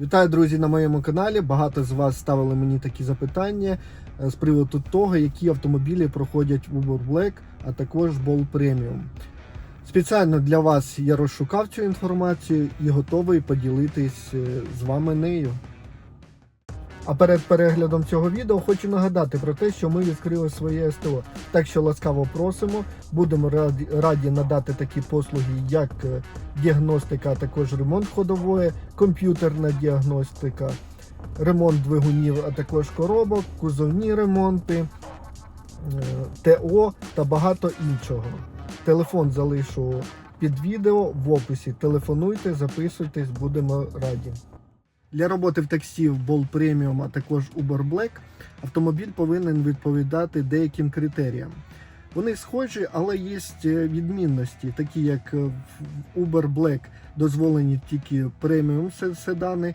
Вітаю, друзі, на моєму каналі. Багато з вас ставили мені такі запитання е, з приводу того, які автомобілі проходять Uber Black, а також Ball Premium. Спеціально для вас я розшукав цю інформацію і готовий поділитись е, з вами нею. А перед переглядом цього відео хочу нагадати про те, що ми відкрили своє СТО. Так що ласкаво просимо. Будемо раді, раді надати такі послуги, як е, діагностика, а також ремонт ходової, комп'ютерна діагностика, ремонт двигунів, а також коробок, кузовні ремонти, е, ТО та багато іншого. Телефон залишу під відео в описі. Телефонуйте, записуйтесь, будемо раді. Для роботи в таксі в Bolt Premium, а також Uber Black автомобіль повинен відповідати деяким критеріям. Вони схожі, але є е, відмінності, такі як е, в Uber Black дозволені тільки преміум се- седани,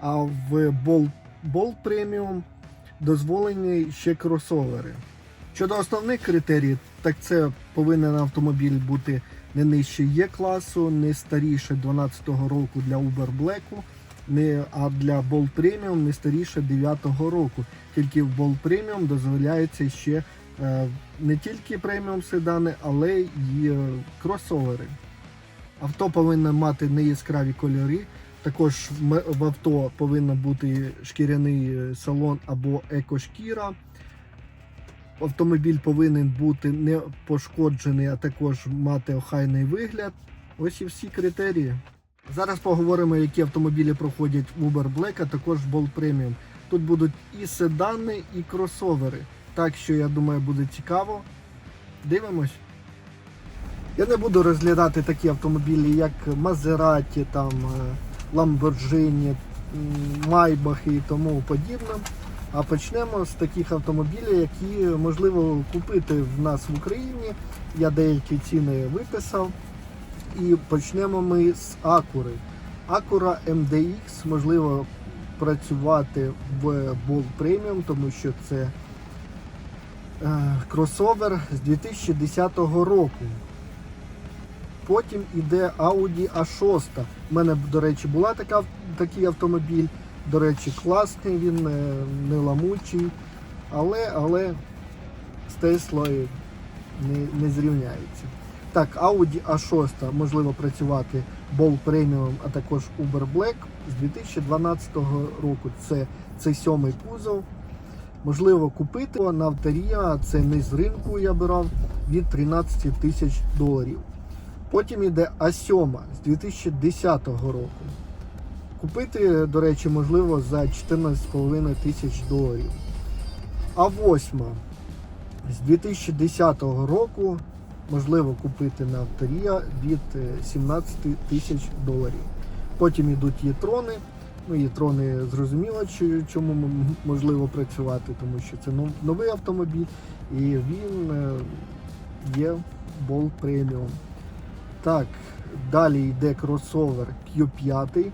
а в Bolt, Bolt Premium дозволені ще кросовери. Щодо основних критеріїв, так це повинен автомобіль бути не нижче Є класу, не старіше 12-го року для Uber Black, не, а для Bolt Premium не старіше 9-го року. Тільки в Bolt Premium дозволяється ще е, не тільки преміум седани, але й е, кросовери. Авто повинно мати неяскраві кольори. Також в авто повинен бути шкіряний е, салон або екошкіра. Автомобіль повинен бути не пошкоджений, а також мати охайний вигляд. Ось і всі критерії. Зараз поговоримо, які автомобілі проходять в Uber Black, а також Bolt Premium. Тут будуть і седани, і кросовери. Так що я думаю, буде цікаво. Дивимось. Я не буду розглядати такі автомобілі, як Maserati, там, е, Lamborghini, м, Maybach і тому подібне. А почнемо з таких автомобілів, які можливо купити в нас в Україні. Я деякі ціни виписав. І почнемо ми з Акури. Acura MDX можливо працювати в Bolt Premium, тому що це е, кросовер з 2010 року. Потім іде Audi A6. У мене, до речі, була така, такий автомобіль. До речі, класний, він е, не ламучий, але, але з Теслою не, не зрівняється. Так, Audi A6 можливо працювати Ball Premium, а також Uber Black з 2012 року. Це цей сьомий кузов. Можливо купити на авторія, це не з ринку я брав від 13 тисяч доларів. Потім йде А7 з 2010 року. Купити, до речі, можливо за 14,5 тисяч доларів. А8 з 2010 року можливо купити на авторія від е, 17 тисяч доларів. Потім йдуть єтрони. Ну, єтрони зрозуміло, чому можливо працювати, тому що це новий автомобіль і він е, є Ball Premium. Так, далі йде кросовер Q5.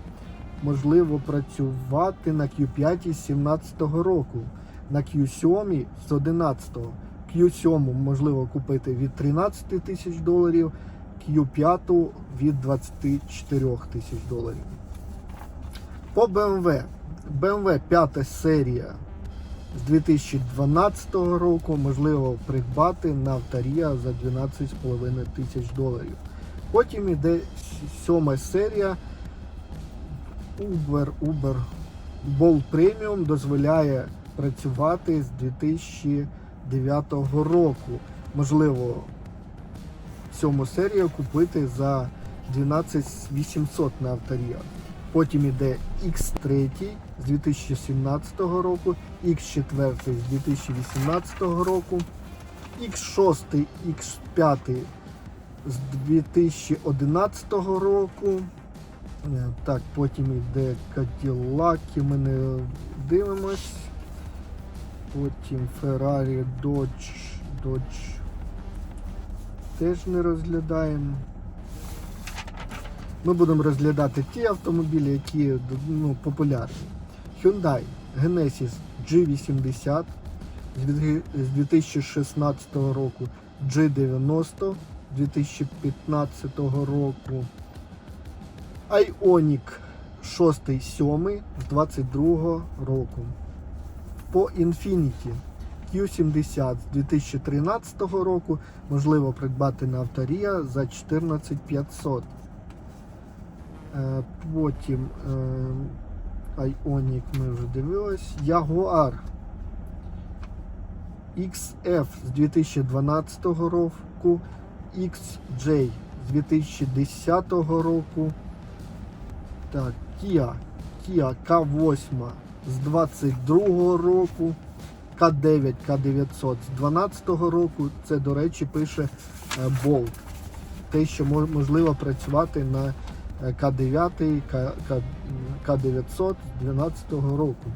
Можливо працювати на Q5 з 17-го року, на Q7 з 11-го. Q7 можливо купити від 13 тисяч доларів, Q5 від 24 тисяч доларів. По BMW. BMW 5 серія з 2012 року можливо придбати на авторія за 12,5 тисяч доларів. Потім іде сьома серія Uber, Uber Bolt Premium дозволяє працювати з 2009 року. Можливо, сьому серію купити за 12 800 на авторія. Потім іде X3 з 2017 року, X4 з 2018 року, X6, X5 з 2011 року. Е, Так, потім йде Cadillac, ми не дивимось. Потім Ferrari, Dodge, Dodge теж не розглядаємо. Ми будемо розглядати ті автомобілі, які ну, популярні. Hyundai Genesis G80 з 2016 року, G90 з 2015 року, Ioniq 6-7 з 22 року. По Infiniti Q70 з 2013 року можливо придбати на авторія за 14500. Е, Потім е, Ioniq ми вже дивились. Jaguar XF з 2012 року, XJ з 2010 року. Так, Kia, Kia K8 з 22-го року, К9, К900 з 12 року. Це, до речі, пише е, Bolt. Те, що можливо працювати на е, К9, К, К, К900 з 12 року.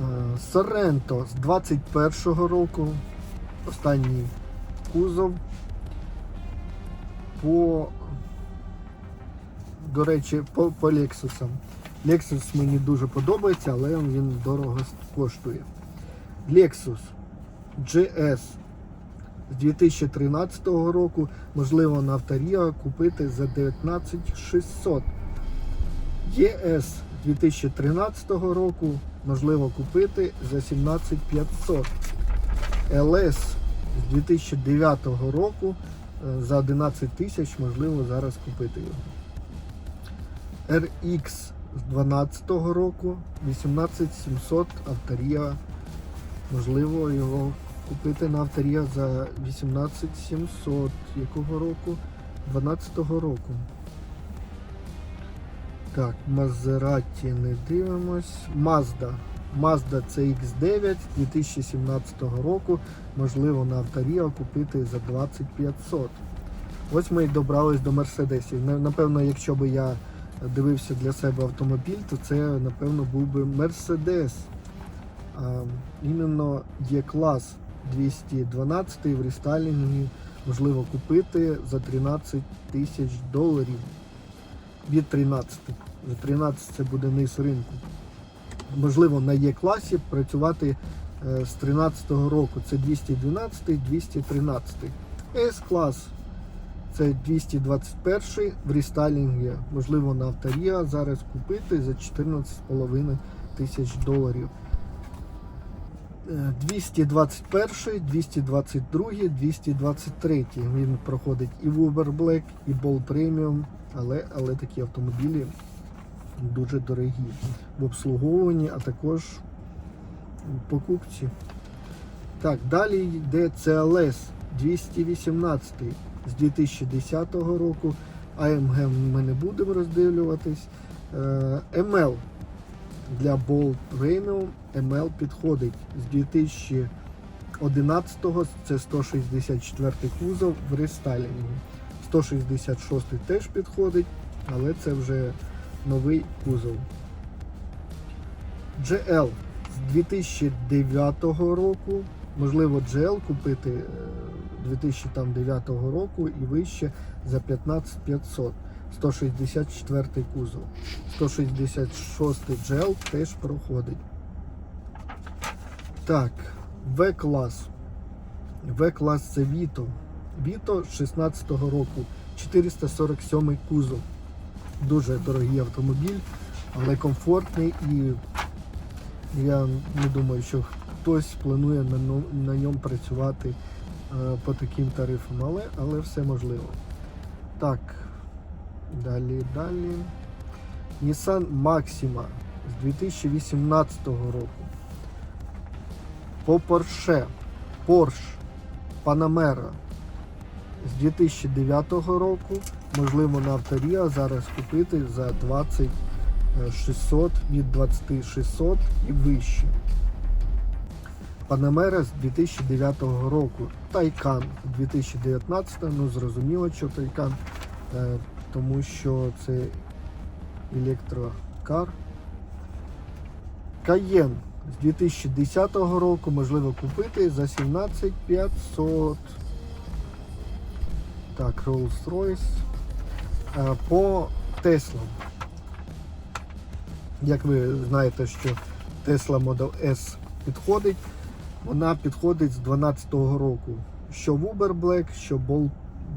Е, Sorento з 21 року. Останній кузов. По, до речі, по, по Lexus. Lexus мені дуже подобається, але він дорого коштує. Lexus GS з 2013 року, можливо, на авторія купити за 19600. ЄС 2013 року можливо купити за 17500. ЛС з 2009 року е, за 11 тисяч можливо зараз купити його. RX з 2012 року 18700 авторія. Можливо його купити на авторія за 18700 якого року? 12 року. Так, Мазераті не дивимось. Mazda. Mazda CX9 2017 року. Можливо, на авторія купити за 2500. Ось ми і добрались до Мерседесів. Напевно, якщо би я дивився для себе автомобіль, то це, напевно, був би Мерседес. Іменно Є-клас 212 в рестайлінгі можливо купити за 13 тисяч доларів від 13. За 13 це буде низ ринку. Можливо, на Є-класі працювати е, з 13-го року. Це 212, 213. С-клас це 221 в рестайлінгі. Можливо, на авторія зараз купити за 14,5 тисяч доларів. Е, 221, 222, 223. Він проходить і в Uber Black, і Ball Premium, але, але такі автомобілі дуже дорогі в обслуговуванні, а також покупці. Так, далі йде CLS 218 з 2010 року. AMG ми не будемо роздивлюватись. Е, ML для Bolt Premium ML підходить з 2011-го, це 164 кузов в рестайлінгу. 166 теж підходить, але це вже новий кузов. GL з 2009 року. Можливо, GL купити е, 2009 року і вище за 15500. 164 кузов. 166 GL теж проходить. Так, В-клас. В-клас це Vito. Vito 16 року. 447 кузов. Дуже дорогий автомобіль, але комфортний і я не думаю, що хтось планує на, ньому працювати по таким тарифам, але, але все можливо. Так, далі, далі. Nissan Maxima з 2018 року. По Porsche, Porsche Panamera з 2009 року. Можливо, на авторія зараз купити за 20 600 від 2600 і вище. Панамера з 2009 року. Тайкан 2019, ну зрозуміло, що Тайкан, е, тому що це електрокар. Каєн з 2010 року можливо купити за 17500. Так, Rolls-Royce. Е, По Теслам. Як ви знаєте, що Tesla Model S підходить, вона підходить з 2012 року. Що в Uber Black, що Bolt,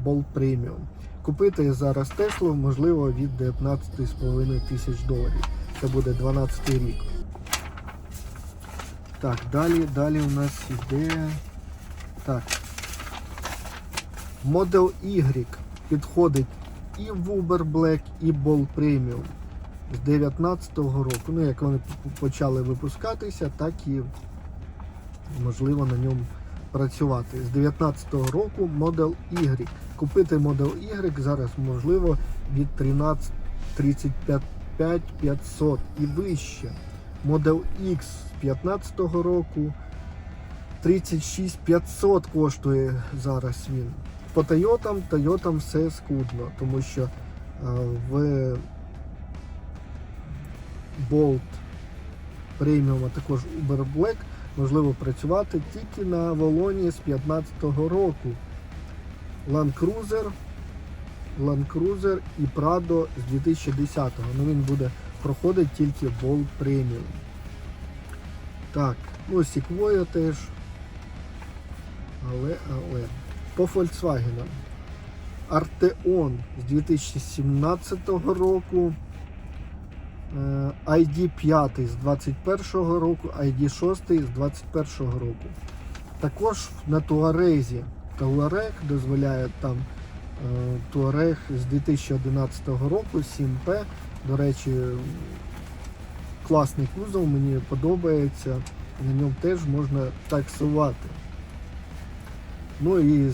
Bolt Premium. Купити зараз Теслу можливо від 19,5 тисяч доларів. Це буде 12 рік. Так, далі, далі у нас іде. Так. Model Y підходить і в Uber Black, і Bolt Premium з 19-го року. Ну, як вони почали випускатися, так і можливо на ньому працювати. З 19-го року Model Y. Купити Model Y зараз можливо від 13 35 500 і вище. Model X з 15-го року 36 500 коштує зараз він. По Toyota, Toyota все скудно, тому що е, в Bolt Premium, а також Uber Black можливо працювати тільки на Волоні з 15-го року. Land Cruiser, і Prado з 2010-го. Ну він буде проходити тільки Bolt Premium. Так, ну Sequoia теж. Але, але. По Volkswagen. Arteon з 2017 року. Е, ID 5 з 21 року, ID 6 з 21 року. Також на Туарезі. Туарег дозволяє там е, Туарег з 2011 року, 7P. До речі, класний кузов, мені подобається. На ньому теж можна таксувати. Ну і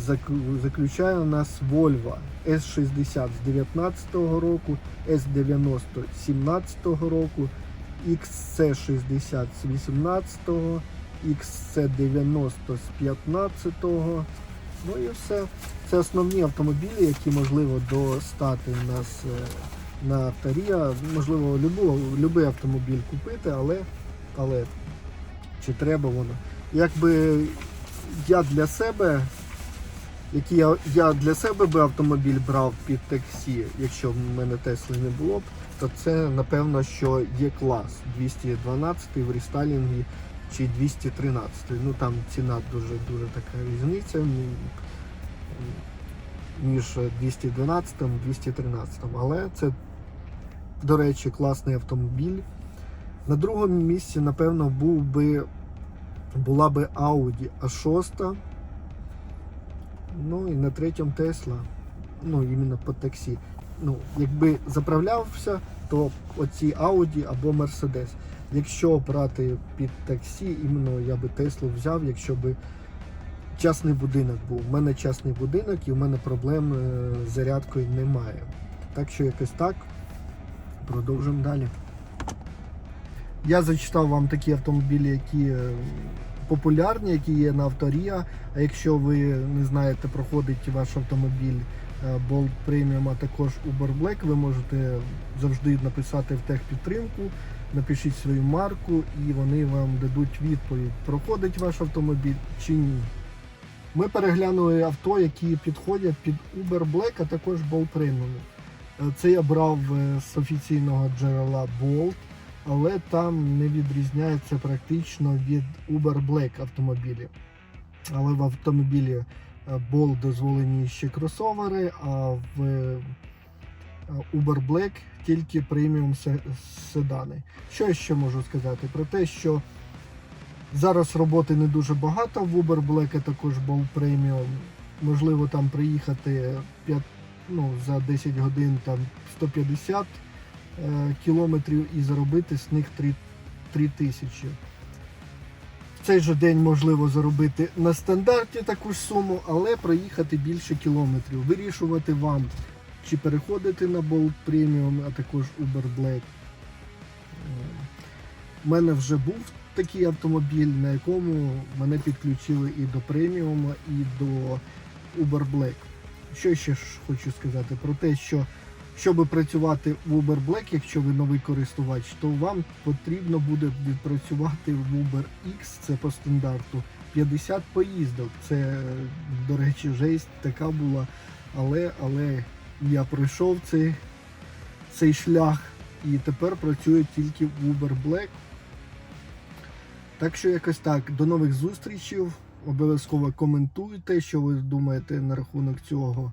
заключає у нас Volvo S60 з 2019 року, S90 з 2017 року, XC60 з 2018, XC90 з 2015. Ну і все. Це основні автомобілі, які можливо достати у нас е, на Авторія. Можливо, любий автомобіль купити, але, але чи треба воно? Якби я для себе, який я, я для себе би автомобіль брав під таксі, якщо в мене Тесли не було б, то це напевно, що є клас 212 в рестайлінгі чи 213. Ну там ціна дуже дуже така різниця між 212 і 213. Але це, до речі, класний автомобіль. На другому місці, напевно, був би була би Audi A6. Ну і на третьому Tesla. Ну, іменно по таксі. Ну, якби заправлявся, то оці Audi або Mercedes. Якщо брати під таксі, іменно я би Теслу взяв, якщо би частний будинок був. У мене частний будинок і в мене проблем е, з зарядкою немає. Так що якось так. Продовжимо далі. Я зачитав вам такі автомобілі, які е, популярні, які є на авторія. А якщо ви не знаєте, проходить ваш автомобіль е, Bolt Premium, а також Uber Black, ви можете завжди написати в техпідтримку, напишіть свою марку і вони вам дадуть відповідь, проходить ваш автомобіль чи ні. Ми переглянули авто, які підходять під Uber Black, а також Bolt Premium. Е, Це я брав е, з офіційного джерела Bolt але там не відрізняється практично від Uber Black автомобілі. Але в автомобілі е, Bolt дозволені ще кросовери, а в е, Uber Black тільки преміум седани. Що я ще можу сказати? Про те, що зараз роботи не дуже багато в Uber Black, також Bolt Premium. Можливо, там приїхати 5, ну, за 10 годин там 150 е, кілометрів і заробити з них 3, 3 тисячі. В цей же день можливо заробити на стандарті таку ж суму, але проїхати більше кілометрів. Вирішувати вам, чи переходити на Bolt Premium, а також Uber Black. У мене вже був такий автомобіль, на якому мене підключили і до преміума, і до Uber Black. Що ще хочу сказати? Про те, що щоб працювати в Uber Black, якщо ви новий користувач, то вам потрібно буде відпрацювати в Uber X, це по стандарту, 50 поїздок. Це, до речі, жесть така була. Але, але я пройшов цей, цей шлях і тепер працюю тільки в Uber Black. Так що якось так. До нових зустрічей. Обов'язково коментуйте, що ви думаєте на рахунок цього.